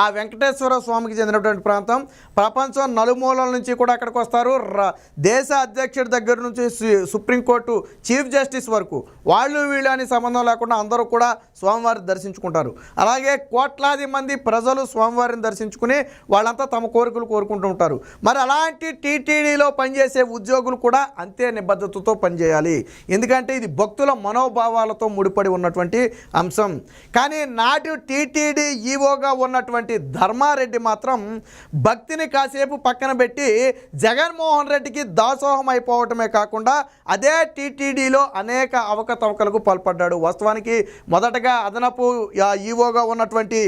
ఆ వెంకటేశ్వర స్వామికి చెందినటువంటి ప్రాంతం. ప్రపంచం నలుమూలల నుంచి కూడా అక్కడికి వస్తారు. దేశ అధ్యక్షుడి దగ్గర నుంచి సు- సుప్రీంకోర్టు చీఫ్ జస్టిస్ వరకు వాళ్ళు వీళ్ళు అని సంబంధం లేకుండా అందరూ కూడా స్వామివారిని దర్శించుకుంటారు. అలాగే కోట్లాది మంది ప్రజలు స్వామివారిని దర్శించుకుని వాళ్ళంతా తమ కోరికలు కోరుకుంటూ ఉంటారు. మరి అలాంటి టీటీడీలో పనిచేసే ఉద్యోగులు కూడా అంతే నిబద్ధతతో పనిచేయాలి. ఎందుకంటే ఇది భక్తుల మనోభావాలతో ముడిపడి ఉన్నటువంటి అంశం. కానీ నాటి టీటీడీ ఈవోగా ఉన్నటువంటి ధర్మారెడ్డి మాత్రం భక్తిని కాసేపు పక్కన పెట్టి జగన్మోహన్ రెడ్డికి దాసోహం అయిపోవటమే కాకుండా అదే టీటీడీలో అనేక అవకతవకలకు పాల్పడ్డాడు. వాస్తవానికి మొదటగా అదనపు ఈవోగా ఉన్నటువంటి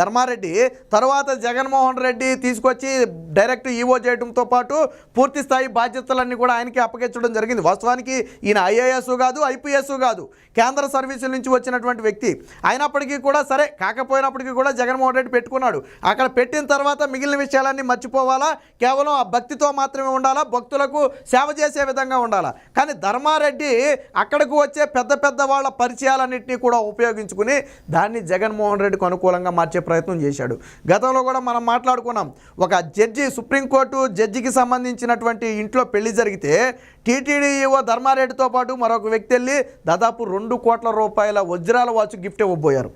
ధర్మారెడ్డి తర్వాత జగన్మోహన్ రెడ్డి తీసుకొచ్చి డైరెక్ట్ ఈవో చేయడంతో పాటు పూర్తి స్థాయి బాధ్యతలన్నీ కూడా ఆయనకి అప్పగించడం జరిగింది. వాస్తవానికి ఈయన ఐఏఎస్ కాదు ఐపీఎస్ కాదు కేంద్ర సర్వీసుల నుంచి వచ్చినటువంటి వ్యక్తి. అయినప్పటికీ కూడా సరే కాకపోయినప్పటికీ కూడా జగన్మోహన్ రెడ్డి పెట్టుకున్నాడు. అక్కడ పెట్టిన తర్వాత మిగిలిన విషయాలన్నీ మర్చిపోవాలా? కేవలం ఆ భక్తితో మాత్రమే ఉండాలా? భక్తులకు సేవ చేసే విధంగా ఉండాలా? కానీ ధర్మారెడ్డి అక్కడికి వచ్చే పెద్ద పెద్ద వాళ్ళ పరిచయాలన్నింటినీ కూడా ఉపయోగించుకుని దాన్ని జగన్మోహన్ రెడ్డికి అనుకూలంగా మార్చే ప్రయత్నం చేశాడు. గతంలో కూడా మనం మాట్లాడుకున్నాం. ఒక జడ్జి సుప్రీంకోర్టు జడ్జికి సంబంధించినటువంటి ఇంట్లో పెళ్ళి జరిగితే టీటీడీఓ ధర్మారెడ్డితో పాటు మరొక వ్యక్తి వెళ్ళి దాదాపు రెండు కోట్ల రూపాయల వజ్రాల వాచు గిఫ్ట్ ఇవ్వబోయారు.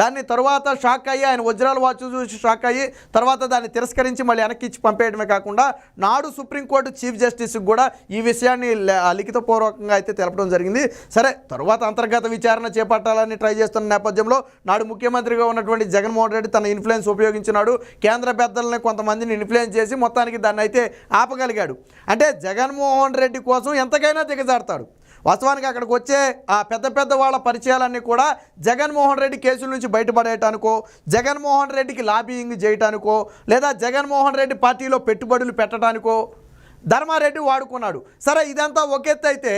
దాన్ని తర్వాత షాక్ అయ్యి ఆయన వజ్రాల వాచ్ చూసి షాక్ అయ్యి తర్వాత దాన్ని తిరస్కరించి మళ్ళీ వెనక్కి ఇచ్చి పంపేయడమే కాకుండా నాడు సుప్రీంకోర్టు చీఫ్ జస్టిస్కి కూడా ఈ విషయాన్ని లిఖితపూర్వకంగా అయితే తెలపడం జరిగింది. సరే తరువాత అంతర్గత విచారణ చేపట్టాలని ట్రై చేస్తున్న నేపథ్యంలో నాడు ముఖ్యమంత్రిగా ఉన్నటువంటి జగన్మోహన్ రెడ్డి తన ఇన్ఫ్లుయెన్స్ ఉపయోగించినాడు. కేంద్ర పెద్దలని కొంతమందిని ఇన్ఫ్లుయెన్స్ చేసి మొత్తానికి దాన్ని అయితే ఆపగలిగాడు. అంటే జగన్మోహన్ రెడ్డి కోసం ఎంతకైనా దిగజాడతాడు వాస్తవానికి అక్కడికి వచ్చే ఆ పెద్ద పెద్ద వాళ్ళ పరిచయాలన్నీ కూడా జగన్మోహన్ రెడ్డి కేసుల నుంచి బయటపడేయటానికో జగన్మోహన్ రెడ్డికి లాబియింగ్ చేయటానికో లేదా జగన్మోహన్ రెడ్డి పార్టీలో పెట్టుబడులు పెట్టడానికో ధర్మారెడ్డి వాడుకున్నాడు. సరే ఇదంతా ఒక ఎత్తు అయితే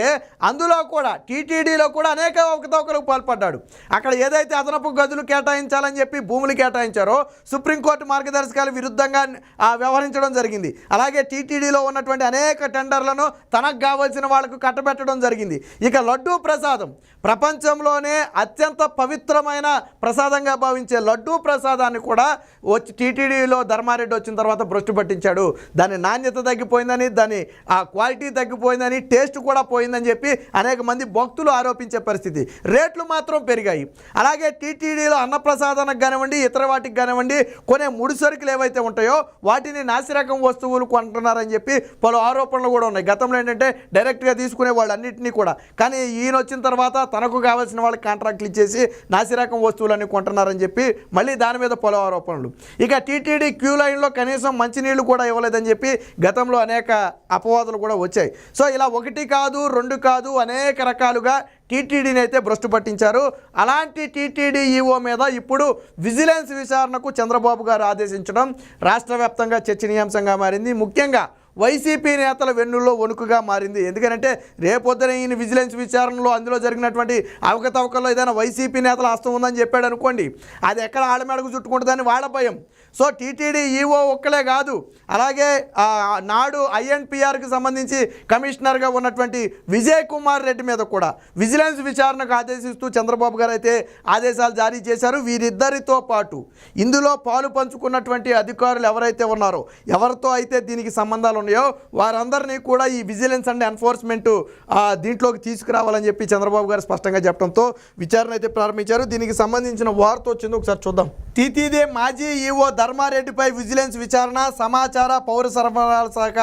అందులో కూడా టీటీడీలో కూడా అనేక అవకతవకలకు పాల్పడ్డాడు. అక్కడ ఏదైతే అదనపు గదులు కేటాయించాలని చెప్పి భూములు కేటాయించారో సుప్రీంకోర్టు మార్గదర్శకాలు విరుద్ధంగా వ్యవహరించడం జరిగింది. అలాగే టీటీడీలో ఉన్నటువంటి అనేక టెండర్లను తనకు కావాల్సిన వాళ్ళకు కట్టబెట్టడం జరిగింది. ఇక లడ్డూ ప్రసాదం ప్రపంచంలోనే అత్యంత పవిత్రమైన ప్రసాదంగా భావించే లడ్డూ ప్రసాదాన్ని కూడా వచ్చి టీటీడీలో ధర్మారెడ్డి వచ్చిన తర్వాత భ్రష్టు పట్టించాడు. దాని నాణ్యత తగ్గిపోయిందని దాని ఆ క్వాలిటీ తగ్గిపోయిందని టేస్ట్ కూడా పోయిందని చెప్పి అనేక మంది భక్తులు ఆరోపించే పరిస్థితి. రేట్లు మాత్రం పెరిగాయి. అలాగే టీటీడీలో అన్నప్రసాదానికి కానివ్వండి ఇతర వాటికి కానివ్వండి కొనే ముడి సరుకులు ఏవైతే ఉంటాయో వాటిని నాసిరకం వస్తువులు కొంటున్నారని చెప్పి పలు ఆరోపణలు కూడా ఉన్నాయి. గతంలో ఏంటంటే డైరెక్ట్గా తీసుకునే వాళ్ళు అన్నింటినీ కూడా. కానీ ఈయన వచ్చిన తర్వాత తనకు కావాల్సిన వాళ్ళకి కాంట్రాక్ట్లు ఇచ్చేసి నాసిరకం వస్తువులన్నీ కొంటున్నారని చెప్పి మళ్ళీ దాని మీద పలు ఆరోపణలు. ఇక టీటీడీ క్యూ లైన్లో కనీసం మంచినీళ్ళు కూడా ఇవ్వలేదని చెప్పి గతంలో అనేక అపవాదులు కూడా వచ్చాయి. సో ఇలా ఒకటి కాదు రెండు కాదు అనేక రకాలుగా టీటీడీని అయితే భ్రష్టు పట్టించారు. అలాంటి టీటీడీ ఈఓ మీద ఇప్పుడు విజిలెన్స్ విచారణకు చంద్రబాబు గారు ఆదేశించడం రాష్ట్ర చర్చనీయాంశంగా మారింది. ముఖ్యంగా వైసీపీ నేతల వెన్నుల్లో వణుకుగా మారింది. ఎందుకంటే రేపొద్దున ఈయన విజిలెన్స్ విచారణలో అందులో జరిగినటువంటి అవకతవకల్లో ఏదైనా వైసీపీ నేతల హస్తం ఉందని చెప్పాడు అనుకోండి. అది ఎక్కడ ఆడమెడకు చుట్టుకుంటుందని వాళ్ళ భయం. సో టీటీడీ ఈఓ ఒక్కలే కాదు. అలాగే నాడు ఐఎన్పిఆర్కి సంబంధించి కమిషనర్గా ఉన్నటువంటి విజయ్ కుమార్ రెడ్డి మీద కూడా విజిలెన్స్ విచారణకు ఆదేశిస్తూ చంద్రబాబు గారు అయితే ఆదేశాలు జారీ చేశారు. వీరిద్దరితో పాటు ఇందులో పాలు పంచుకున్నటువంటి అధికారులు ఎవరైతే ఉన్నారో ఎవరితో అయితే దీనికి సంబంధాలు ఉన్నాయో వారందరినీ కూడా ఈ విజిలెన్స్ అండ్ ఎన్ఫోర్స్మెంట్ దీంట్లోకి తీసుకురావాలని చెప్పి చంద్రబాబు గారు స్పష్టంగా చెప్పడంతో విచారణ అయితే ప్రారంభించారు. దీనికి సంబంధించిన వార్త వచ్చింది ఒకసారి చూద్దాం. టీటీడీ మాజీ ఈఓ ధర్మారెడ్డిపై విజిలెన్స్ విచారణ సమాచార పౌర సరఫరాల శాఖ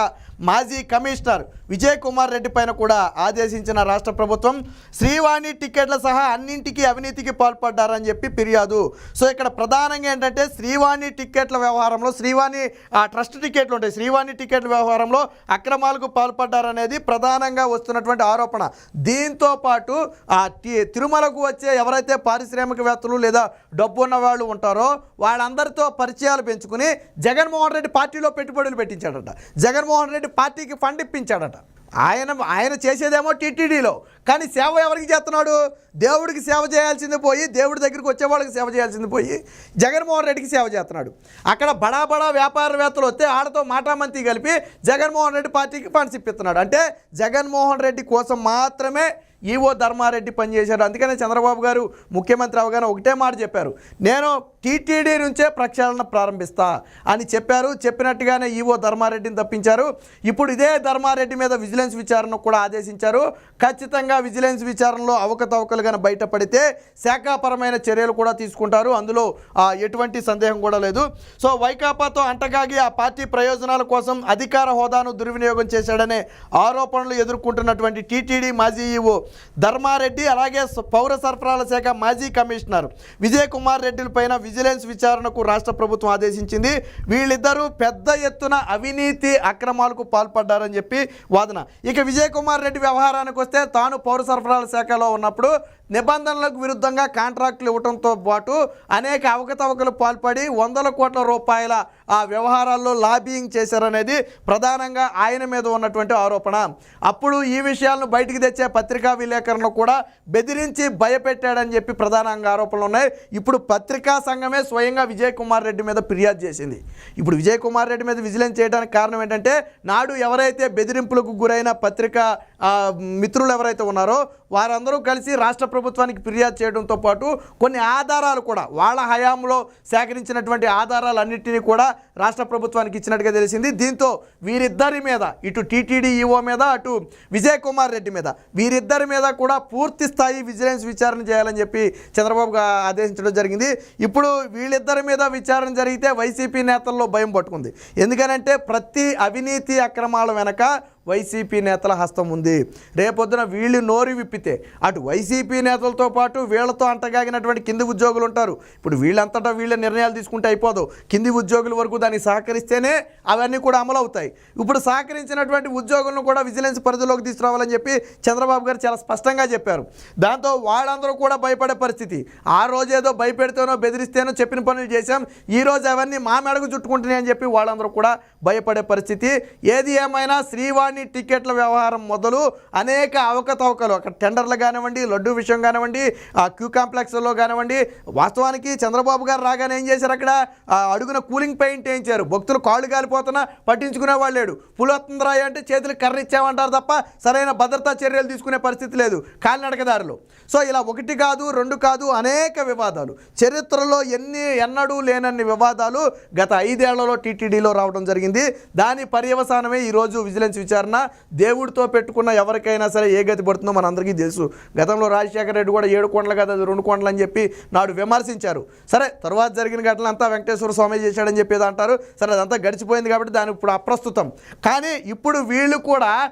మాజీ కమిషనర్ విజయ్ కుమార్ రెడ్డి పైన కూడా ఆదేశించిన రాష్ట్ర ప్రభుత్వం శ్రీవాణి టికెట్ల సహా అన్నింటికీ అవినీతికి పాల్పడ్డారని చెప్పి ఫిర్యాదు. సో ఇక్కడ ప్రధానంగా ఏంటంటే శ్రీవాణి టికెట్ల వ్యవహారంలో శ్రీవాణి ఆ ట్రస్ట్ టికెట్లు ఉంటాయి శ్రీవాణి టికెట్ల వ్యవహారంలో అక్రమాలకు పాల్పడ్డారనేది ప్రధానంగా వస్తున్నటువంటి ఆరోపణ. దీంతో పాటు ఆ తిరుమలకు వచ్చే ఎవరైతే పారిశ్రామికవేత్తలు లేదా డబ్బు ఉన్న వాళ్ళు ఉంటారో వాళ్ళందరితో పరిచయాలు పెంచుకుని జగన్మోహన్ రెడ్డి పార్టీలో పెట్టుబడులు పెట్టించాడట. జగన్మోహన్ రెడ్డి పార్టీకి ఫండ్ ఇప్పించాడట. ఆయన ఆయన చేసేదేమో టీటీడీలో. కానీ సేవ ఎవరికి చేస్తున్నాడు? దేవుడికి సేవ చేయాల్సింది పోయి దేవుడి దగ్గరికి వచ్చే వాళ్ళకి సేవ చేయాల్సింది పోయి జగన్మోహన్ రెడ్డికి సేవ చేస్తున్నాడు. అక్కడ బడా బడా వ్యాపారవేత్తలు వస్తే ఆడతో మాటామంతి కలిపి జగన్మోహన్ రెడ్డి పార్టీకి ఫండ్స్ ఇప్పిస్తున్నాడు. అంటే జగన్మోహన్ రెడ్డి కోసం మాత్రమే ఈవో ధర్మారెడ్డి పనిచేశాడు. అందుకనే చంద్రబాబు గారు ముఖ్యమంత్రి అవగానే ఒకటే మాట చెప్పారు. నేను టీటీడీ నుంచే ప్రక్షాళన ప్రారంభిస్తా అని చెప్పారు. చెప్పినట్టుగానే ఈవో ధర్మారెడ్డిని తప్పించారు. ఇప్పుడు ఇదే ధర్మారెడ్డి మీద విజిలెన్స్ విచారణ కూడా ఆదేశించారు. ఖచ్చితంగా విజిలెన్స్ విచారణలో అవకతవకలుగా బయటపడితే శాఖాపరమైన చర్యలు కూడా తీసుకుంటారు. అందులో ఎటువంటి సందేహం కూడా లేదు. సో వైకాపాతో అంటగాగి ఆ పార్టీ ప్రయోజనాల కోసం అధికార హోదాను దుర్వినియోగం చేశాడనే ఆరోపణలు ఎదుర్కొంటున్నటువంటి టీటీడీ మాజీ ఈవో ధర్మారెడ్డి అలాగే పౌర సరఫరాల శాఖ మాజీ కమిషనర్ విజయ్ కుమార్ రెడ్డి పైన విజిలెన్స్ విచారణకు రాష్ట్ర ప్రభుత్వం ఆదేశించింది. వీళ్ళిద్దరూ పెద్ద ఎత్తున అవినీతి అక్రమాలకు పాల్పడ్డారని చెప్పి వాదన. ఇక విజయ్ కుమార్ రెడ్డి వ్యవహారానికి వస్తే తాను పౌర సరఫరాల శాఖలో ఉన్నప్పుడు నిబంధనలకు విరుద్ధంగా కాంట్రాక్టులు ఇవ్వడంతో పాటు అనేక అవకతవకలు పాల్పడి వందల కోట్ల రూపాయల ఆ వ్యవహారాల్లో లాబియింగ్ చేశారనేది ప్రధానంగా ఆయన మీద ఉన్నటువంటి ఆరోపణ. అప్పుడు ఈ విషయాలను బయటికి తెచ్చే పత్రికా విలేకరులను కూడా బెదిరించి భయపెట్టాడని చెప్పి ప్రధానంగా ఆరోపణలు ఉన్నాయి. ఇప్పుడు పత్రికా సంఘమే స్వయంగా విజయ్ కుమార్ రెడ్డి మీద ఫిర్యాదు చేసింది. ఇప్పుడు విజయ్ కుమార్ రెడ్డి మీద విజిలెన్స్ చేయడానికి కారణం ఏంటంటే నాడు ఎవరైతే బెదిరింపులకు గురైన పత్రికా మిత్రులు ఎవరైతే ఉన్నారో వారందరూ కలిసి రాష్ట్ర ప్రభుత్వానికి ఫిర్యాదు చేయడంతో పాటు కొన్ని ఆధారాలు కూడా వాళ్ళ హయాంలో సేకరించినటువంటి ఆధారాలన్నింటినీ కూడా రాష్ట్ర ప్రభుత్వానికి ఇచ్చినట్టుగా తెలిసింది. దీంతో వీరిద్దరి మీద ఇటు టీటీడీ ఈఓ మీద అటు విజయ్ కుమార్ రెడ్డి మీద వీరిద్దరి మీద కూడా పూర్తి స్థాయి విజిలెన్స్ విచారణ చేయాలని చెప్పి చంద్రబాబు ఆదేశించడం జరిగింది. ఇప్పుడు వీళ్ళిద్దరి మీద విచారణ జరిగితే వైసీపీ నేతల్లో భయం పట్టుకుంది. ఎందుకనంటే ప్రతి అవినీతి అక్రమాల వెనక వైసీపీ నేతల హస్తం ఉంది. రేపొద్దున వీళ్ళు నోరు విప్పితే అటు వైసీపీ నేతలతో పాటు వీళ్ళతో అంటగాగినటువంటి కింది ఉద్యోగులు ఉంటారు. ఇప్పుడు వీళ్ళంతటా వీళ్ళ నిర్ణయాలు తీసుకుంటే అయిపోదు. కింది ఉద్యోగుల వరకు దాన్ని సహకరిస్తేనే అవన్నీ కూడా అమలు అవుతాయి. ఇప్పుడు సహకరించినటువంటి ఉద్యోగులను కూడా విజిలెన్స్ పరిధిలోకి తీసుకురావాలని చెప్పి చంద్రబాబు గారు చాలా స్పష్టంగా చెప్పారు. దాంతో వాళ్ళందరూ కూడా భయపడే పరిస్థితి. ఆ రోజేదో భయపెడితేనో బెదిరిస్తేనో చెప్పిన పనులు చేశాం. ఈ రోజు అవన్నీ మా మెడకు చుట్టుకుంటున్నాయని చెప్పి వాళ్ళందరూ కూడా భయపడే పరిస్థితి. ఏది ఏమైనా శ్రీవాణి టికెట్ల వ్యవహారం మొదలు అనేక అవకతవకలు. అక్కడ టెండర్లు కానివ్వండి లడ్డు విషయం కానివ్వండి ఆ క్యూ కాంప్లెక్స్లో కానివ్వండి వాస్తవానికి చంద్రబాబు గారు రాగానే ఏం చేశారు అక్కడ? అడుగున కూలింగ్ పెయింట్ వేయించారు. భక్తులు కాళ్ళు కాలిపోతున్నా పట్టించుకునే వాళ్ళు లేడు. పులి అంటే చేతులు కర్ర ఇచ్చామంటారు తప్ప సరైన భద్రతా చర్యలు తీసుకునే పరిస్థితి లేదు. కాలినడకదారులు. సో ఇలా ఒకటి కాదు రెండు కాదు అనేక వివాదాలు. చరిత్రలో ఎన్ని ఎన్నడూ లేనన్ని వివాదాలు గత ఐదేళ్ళలో టీటీడీలో రావడం జరిగింది. దాని పర్యవసానమే ఈరోజు విజిలెన్స్ విచారణ దేవుడితో పెట్టుకున్న ఎవరికైనా సరే ఏ గతి పడుతుందో మనందరికీ తెలుసు. గతంలో రాజశేఖర రెడ్డి కూడా ఏడు కొండలు కదా రెండు కొండలు అని చెప్పి నాడు విమర్శించారు. సరే తర్వాత జరిగిన ఘటనలంతా వెంకటేశ్వర స్వామి చేశాడని చెప్పేది అంటారు. సరే అదంతా గడిచిపోయింది కాబట్టి దాని ఇప్పుడు అప్రస్తుతం. కానీ ఇప్పుడు వీళ్ళు కూడా